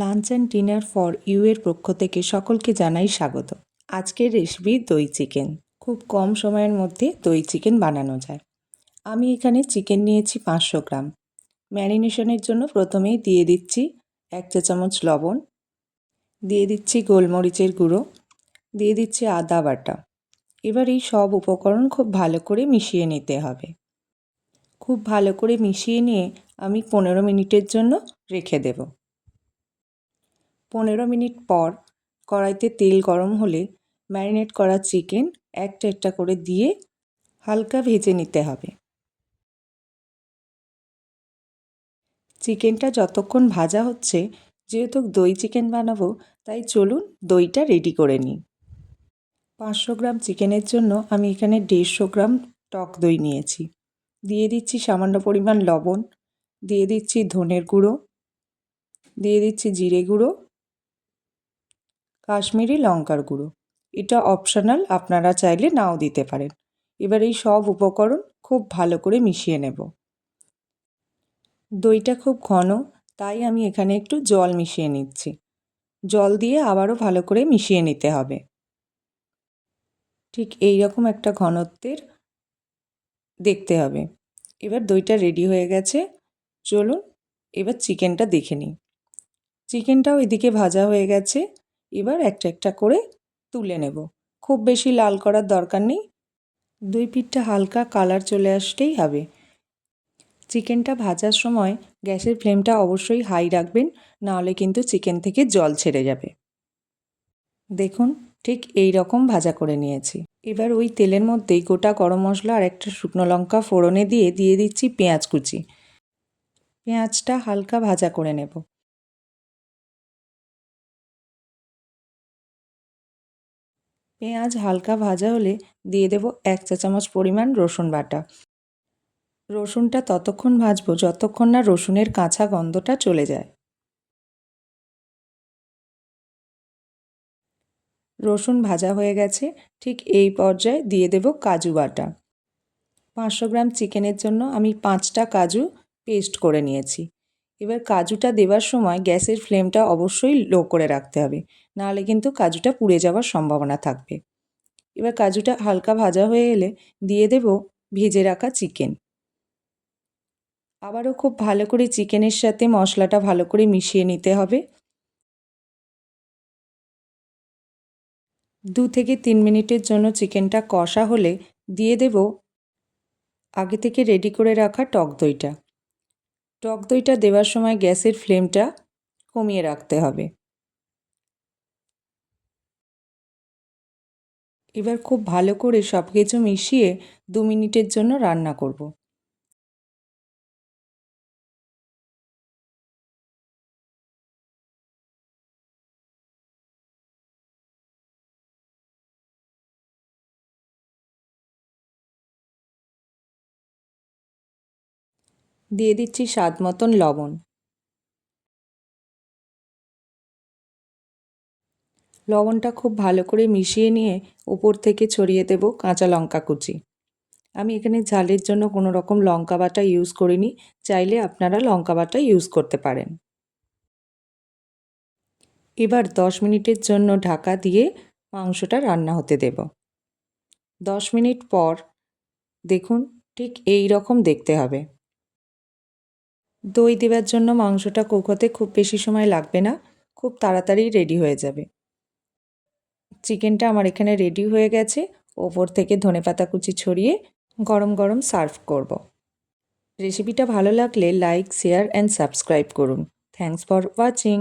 Lunch and dinner for you এর পক্ষ থেকে সকলকে জানাই স্বাগত। আজকের রেসিপি দই চিকেন। খুব কম সময়ের মধ্যে দই চিকেন বানানো যায়। আমি এখানে চিকেন নিয়েছি পাঁচশো গ্রাম। ম্যারিনেশনের জন্য প্রথমেই দিয়ে দিচ্ছি এক চা চামচ লবণ। দিয়ে দিচ্ছি গোলমরিচের গুঁড়ো। দিয়ে দিচ্ছি আদা বাটা। এবার এই সব উপকরণ খুব ভালো করে মিশিয়ে নিতে হবে। খুব ভালো করে মিশিয়ে নিয়ে আমি পনেরো মিনিটের জন্য রেখে দেবো। পনেরো মিনিট পর কড়াইতে তেল গরম হলে ম্যারিনেট করা চিকেন একটা একটা করে দিয়ে হালকা ভেজে নিতে হবে। চিকেনটা যতক্ষণ ভাজা হচ্ছে, যেহেতু দই চিকেন বানাবো, তাই চলুন দইটা রেডি করে নিই। পাঁচশো গ্রাম চিকেনের জন্য আমি এখানে দেড়শো গ্রাম টক দই নিয়েছি। দিয়ে দিচ্ছি সামান্য পরিমাণ লবণ, দিয়ে দিচ্ছি ধনের গুঁড়ো, দিয়ে দিচ্ছি জিরে গুঁড়ো কাশ্মীরি লঙ্কার গুঁড়ো। এটা অপশনাল আপনারা চাইলে নাও দিতে পারেন। এবার এই সব উপকরণ খুব ভালো করে মিশিয়ে নেব। দইটা খুব ঘন, তাই আমি এখানে একটু জল মিশিয়ে নিচ্ছি। জল দিয়ে আবারও ভালো করে মিশিয়ে নিতে হবে। ঠিক এই রকম একটা ঘনত্বের দেখতে হবে। এবার দইটা রেডি হয়ে গেছে। চলুন, এবার চিকেনটা দেখে নিই। চিকেনটাও এদিকে ভাজা হয়ে গেছে। এবার একটা একটা করে তুলে নেব। খুব বেশি লাল করার দরকার নেই। দুই পিঠটা হালকা কালার চলে আসতেই হবে। চিকেনটা ভাজার সময় গ্যাসের ফ্লেমটা অবশ্যই হাই রাখবেন, নাহলে কিন্তু চিকেন থেকে জল ছেড়ে যাবে। দেখুন, ঠিক এই রকম ভাজা করে নিয়েছি। এবার ওই তেলের মধ্যেই গোটা গরম মশলা আর একটা শুকনো লঙ্কা ফোড়নে দিয়ে দিয়ে দিচ্ছি পেঁয়াজ কুচি। পেঁয়াজটা হালকা ভাজা করে নেব। পেঁয়াজ হালকা ভাজা হলে দিয়ে দেব এক চা চামচ পরিমাণ রসুন বাটা। রসুনটা ততক্ষণ ভাজবো যতক্ষণ না রসুনের কাঁচা গন্ধটা চলে যায়। রসুন ভাজা হয়ে গেছে, ঠিক এই পর্যায়ে দিয়ে দেব কাজু বাটা। পাঁচশো গ্রাম চিকেনের জন্য আমি পাঁচটা কাজু পেস্ট করে নিয়েছি। এবার কাজুটা দেওয়ার সময় গ্যাসের ফ্লেমটা অবশ্যই লো করে রাখতে হবে। নাহলে কিন্তু কাজুটা পুড়ে যাওয়ার সম্ভাবনা থাকবে। এবার কাজুটা হালকা ভাজা হয়ে এলে দিয়ে দেব ভেজে রাখা চিকেন। আবারও খুব ভালো করে চিকেনের সাথে মশলাটা ভালো করে মিশিয়ে নিতে হবে। দু থেকে তিন মিনিটের জন্য চিকেনটা কষা হলে দিয়ে দেব আগে থেকে রেডি করে রাখা টক দইটা। টক দইটা দেওয়ার সময় গ্যাসের ফ্লেমটা কমিয়ে রাখতে হবে। এবার খুব ভালো করে সব কিছু মিশিয়ে দু মিনিটের জন্য রান্না করব। দিয়ে দিচ্ছি স্বাদ মতন লবণ। লবণটা খুব ভালো করে মিশিয়ে নিয়ে উপর থেকে ছড়িয়ে দেব কাঁচা লঙ্কা কুচি। আমি এখানে ঝালের জন্য কোনো রকম লঙ্কা বাটা ইউজ করিনি, চাইলে আপনারা লঙ্কা বাটা ইউজ করতে পারেন। এবার দশ মিনিটের জন্য ঢাকা দিয়ে মাংসটা রান্না হতে দেব। দশ মিনিট পর দেখুন ঠিক এই রকম দেখতে হবে। দই দেওয়ার জন্য মাংসটা কুক হতে খুব বেশি সময় লাগবে না, খুব তাড়াতাড়ি রেডি হয়ে যাবে। চিকেনটা আমার এখানে রেডি হয়ে গেছে, ওপর থেকে ধনেপাতা কুচি ছড়িয়ে গরম গরম সার্ভ করব। রেসিপিটা ভালো লাগলে লাইক শেয়ার অ্যান্ড সাবস্ক্রাইব করুন। Thanks for watching